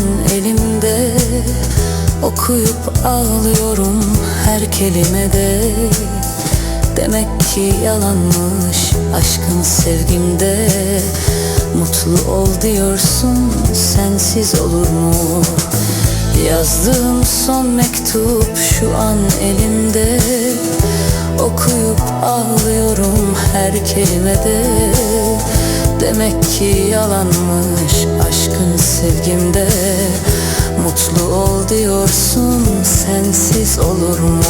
Kalkan elimde Okuyup ağlıyorum her kelimede. Demek ki yalanmış aşkın sevgimde. Mutlu ol diyorsun sensiz olur mu? Yazdığım son mektup şu an elimde. Okuyup ağlıyorum her kelimede. Demek ki yalanmış aşkın sevgimde. Mutlu ol diyorsun sensiz olur mu?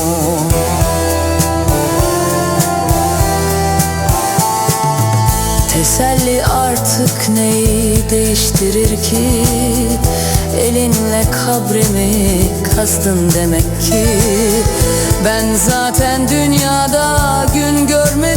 Teselli artık neyi değiştirir ki? Elinle kabrimi kazdın demek ki? Ben zaten dünyada gün görmedim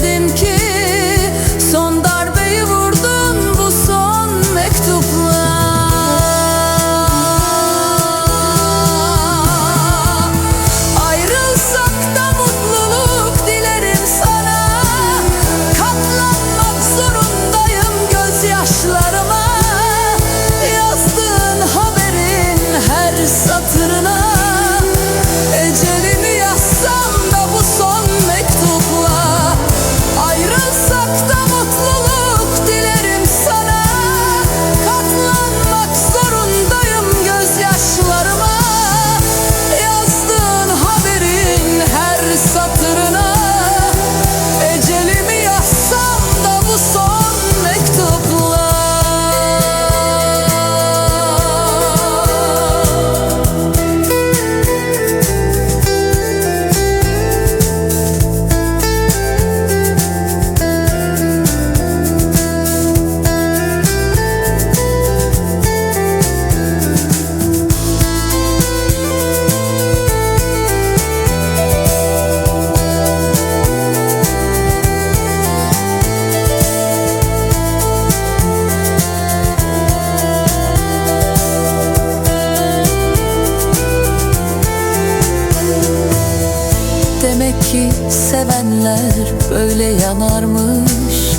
sevenler böyle yanarmış.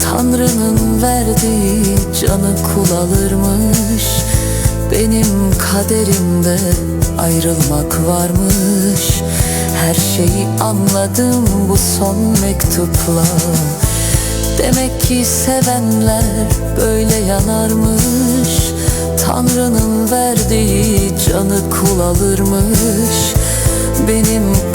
Tanrı'nın verdiği canı kul alırmış. Benim kaderimde ayrılmak varmış. Her şeyi anladım bu son mektupla. Demek ki sevenler böyle yanarmış. Tanrı'nın verdiği canı kul alırmış. Benim